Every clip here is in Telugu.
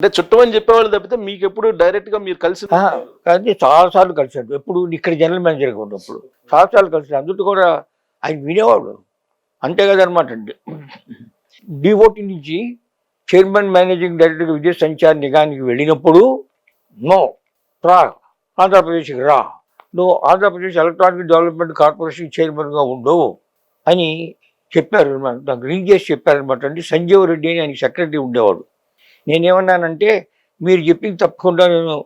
అంటే చుట్టమని చెప్పేవాళ్ళు తప్పితే మీకు ఎప్పుడు డైరెక్ట్గా మీరు కలిసి కానీ చాలా సార్లు కలిశాడు. ఎప్పుడు ఇక్కడ జనరల్ మేనేజర్గా ఉన్నప్పుడు. చాలా సార్లు కలిసాడు అందుకు కూడా ఆయన వినేవాడు. అంతే కదనమాట అండి డిఓటి నుంచి చైర్మన్ మేనేజింగ్ డైరెక్టర్ విద్యుత్ సంచార్ నిఘానికి వెళ్ళినప్పుడు నో రా ఆంధ్రప్రదేశ్కి రా. నువ్వు ఆంధ్రప్రదేశ్ ఎలక్ట్రానిక్ డెవలప్మెంట్ కార్పొరేషన్ చైర్మన్గా ఉండవు అని చెప్పారు అనమాట నాకు రింగ్ చేసి చెప్పారనమాట అండి సంజీవ్ రెడ్డి అని ఆయన సెక్రటరీ ఉండేవాడు. నేనేమన్నానంటే మీరు చెప్పింది తప్పకుండా నేను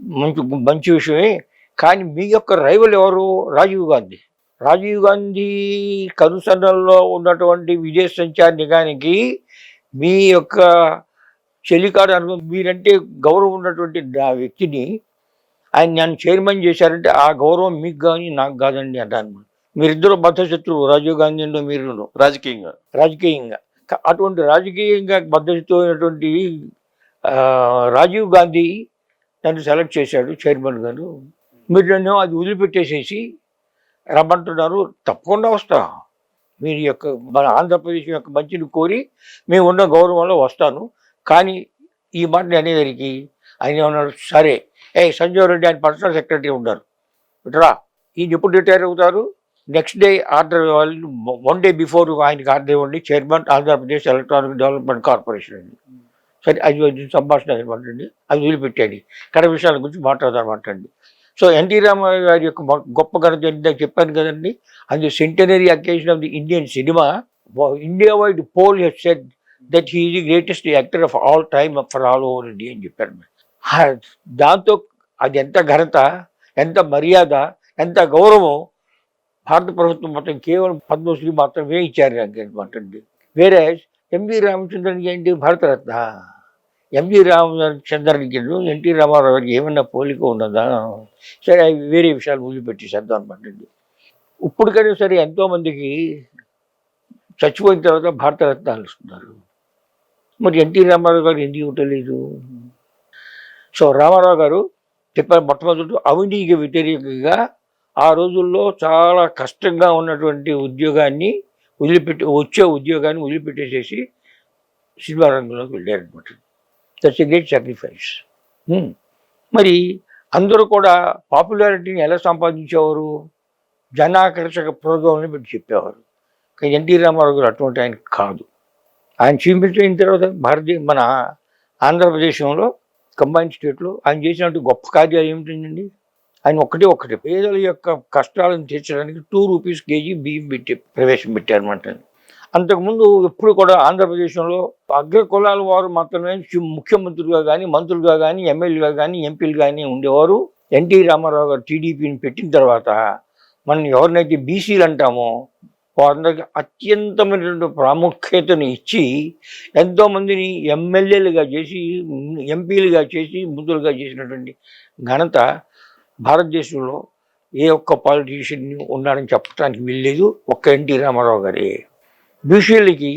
మంచి మంచి విషయమే కానీ మీ యొక్క రైవల్ ఎవరు? రాజీవ్ గాంధీ. రాజీవ్ గాంధీ కనుసన్నల్లో ఉన్నటువంటి విదేశ సంచార నిఘానికి మీ యొక్క చెలికాడు అనుకో మీరంటే గౌరవం ఉన్నటువంటి ఆ వ్యక్తిని ఆయన నన్ను చైర్మన్ చేశారంటే ఆ గౌరవం మీకు కానీ నాకు కాదండి అంటాను మీరిద్దరు బద్ధశత్రువు రాజీవ్ గాంధీ మీరు రాజకీయంగా. రాజకీయంగా. అటువంటి రాజకీయంగా మద్దతుతో ఉన్నటువంటి రాజీవ్ గాంధీ నన్ను సెలెక్ట్ చేశాడు చైర్మన్ గారు. మీరు నన్ను అది వదిలిపెట్టేసేసి రమ్మంటున్నారు తప్పకుండా వస్తా. మీరు యొక్క మన ఆంధ్రప్రదేశ్ యొక్క మంచిని కోరి మేము ఉన్న గౌరవంలో వస్తాను. కానీ ఈ మాట నేను ఆయన ఏమన్నాడు సరే. ఏ సంజయ్ రెడ్డి ఆయన పర్సనల్ సెక్రటరీ ఉన్నారు. రా ఈయన ఎప్పుడు రిటైర్ అవుతారు? నెక్స్ట్ డే ఆర్డర్ ఇవ్వాలి వన్ డే బిఫోర్ ఆయనకి ఆర్డర్ ఇవ్వండి. Chairman Andhra Pradesh electronic development corporation అండి. సరే అది సంభాషణ అనమాట అండి అది వదిలిపెట్టండి కడ విషయాల గురించి మాట్లాడదామన్నమాట అండి సో ఎన్టీ రామారావు గారి యొక్క గొప్ప ఘనత ఇందాక చెప్పాను కదండి. అది centenary occasion of the Indian cinema India wide poll has said that he the greatest actor of all time for all over India అని చెప్పారు. దాంతో అది ఎంత ఘనత ఎంత మర్యాద ఎంత గౌరవం భారత ప్రభుత్వం మొత్తం కేవలం పద్మశ్రీ మాత్రమే ఇచ్చారు అనమాట అండి వేరే ఎంవి రామచంద్రన్కి ఏంటి? భారతరత్న. ఎంవి రామచంద్రన్కి ఎన్టీ రామారావు గారికి ఏమన్నా పోలిక ఉన్నదా? సరే అవి వేరే విషయాలు వదిలిపెట్టేసేద్దాం అనమాట అండి ఇప్పటికైనా సరే ఎంతోమందికి చచ్చిపోయిన తర్వాత భారతరత్నాలు ఇస్తున్నారు మరి ఎన్టీ రామారావు గారు ఎందుకు ఇవ్వటలేదు? సో రామారావు గారు చెప్పారు మొట్టమొదటి అవినీతికి వ్యతిరేకంగా ఆ రోజుల్లో చాలా కష్టంగా ఉన్నటువంటి ఉద్యోగాన్ని వదిలిపెట్టి వచ్చే ఉద్యోగాన్ని వదిలిపెట్టేసేసి సినిమా రంగంలోకి వెళ్ళారనమాట దట్స్ ఎ గ్రేట్ సాక్రిఫైస్ మరి అందరూ కూడా పాపులారిటీని ఎలా సంపాదించేవారు? జనాకర్షక ప్రోగ్రాంని పెట్టి చెప్పేవారు. కానీ ఎన్టీ రామారావు గారు అటువంటి ఆయన కాదు. ఆయన చీఫ్ మినిస్టర్ అయిన తర్వాత భారతీయ మన ఆంధ్రప్రదేశంలో కంబైన్ స్టేట్లో ఆయన చేసినట్టు గొప్ప కార్యాలు ఏమిటండి? ఆయన ఒకటి ఒకటి పేదల యొక్క కష్టాలను తీర్చడానికి టూ రూపీస్ కేజీ బియ్యం పెట్టి ప్రవేశపెట్టారన్నమాట అంతకుముందు ఎప్పుడు కూడా ఆంధ్రప్రదేశ్లో అగ్ర కులాల వారు మాత్రమే ముఖ్యమంత్రిగా ముఖ్యమంత్రులుగా కానీ మంత్రులుగా కానీ ఎమ్మెల్యేగా కానీ ఎంపీలు కానీ ఉండేవారు. ఎన్టీ రామారావు గారు టీడీపీని పెట్టిన తర్వాత మనం ఎవరినైతే బీసీలు అంటామో వారందరికీ అత్యంతమైనటువంటి ప్రాముఖ్యతను ఇచ్చి ఎంతోమందిని ఎమ్మెల్యేలుగా చేసి ఎంపీలుగా చేసి మంత్రులుగా చేసినటువంటి ఘనత భారతదేశంలో ఏ ఒక్క పాలిటీషియన్ ఉన్నాడని చెప్పడానికి వీల్లేదు. ఒక్క ఎన్టీ రామారావు గారే. బీసీలకి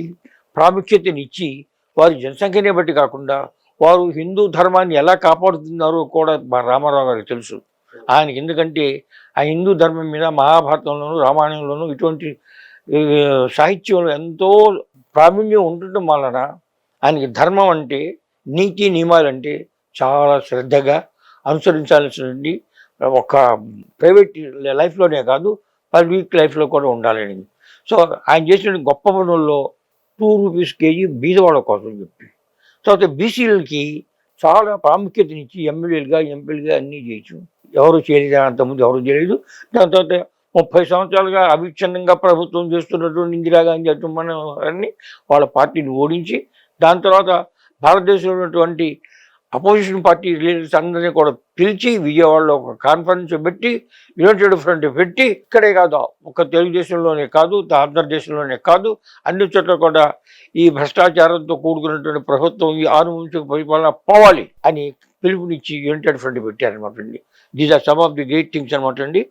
ప్రాముఖ్యతనిచ్చి వారి జనసంఖ్యనే బట్టి కాకుండా వారు హిందూ ధర్మాన్ని ఎలా కాపాడుతున్నారో కూడా మా రామారావు గారికి తెలుసు. ఆయనకి ఎందుకంటే ఆ హిందూ ధర్మం మీద మహాభారతంలోను రామాయణంలోనూ ఇటువంటి సాహిత్యంలో ఎంతో ప్రావీణ్యం ఉండటం వలన ఆయనకి ధర్మం అంటే నీతి నియమాలంటే చాలా శ్రద్ధగా అనుసరించాల్సినటువంటి ఒక ప్రైవేట్ లైఫ్లోనే కాదు పబ్లిక్ లైఫ్లో కూడా ఉండాలని. సో ఆయన చేసిన గొప్ప పనుల్లో టూ రూపీస్ కేజీ బీదవాళ్ళ కోసం చెప్పి. తర్వాత బీసీలకి చాలా ప్రాముఖ్యతనిచ్చి ఎమ్మెల్యేలుగా ఎంపీలుగా అన్నీ చేయొచ్చు ఎవరు చేయలేదు అంతకుముందు ఎవరు చేయలేదు. దాని తర్వాత ముప్పై సంవత్సరాలుగా అవిచ్ఛిన్నంగా ప్రభుత్వం చేస్తున్నటువంటి ఇందిరాగాంధీ అటు మన వాళ్ళ పార్టీని ఓడించి దాని తర్వాత భారతదేశంలో ఉన్నటువంటి అపోజిషన్ పార్టీ లీడర్స్ అందరినీ కూడా పిలిచి విజయవాడలో ఒక కాన్ఫరెన్స్ పెట్టి యునైటెడ్ ఫ్రంట్ పెట్టి ఇక్కడే కాదు ఒక తెలుగుదేశంలోనే కాదు ఆంధ్రదేశంలోనే కాదు అన్ని చోట్ల కూడా ఈ భ్రష్టాచారంతో కూడుకున్నటువంటి ప్రభుత్వం ఈ ఆరు నుంచి పరిపాలన పోవాలి అని పిలుపునిచ్చి యునైటెడ్ ఫ్రంట్ పెట్టారనమాట అండి. These are some of the great things అనమాట అండి.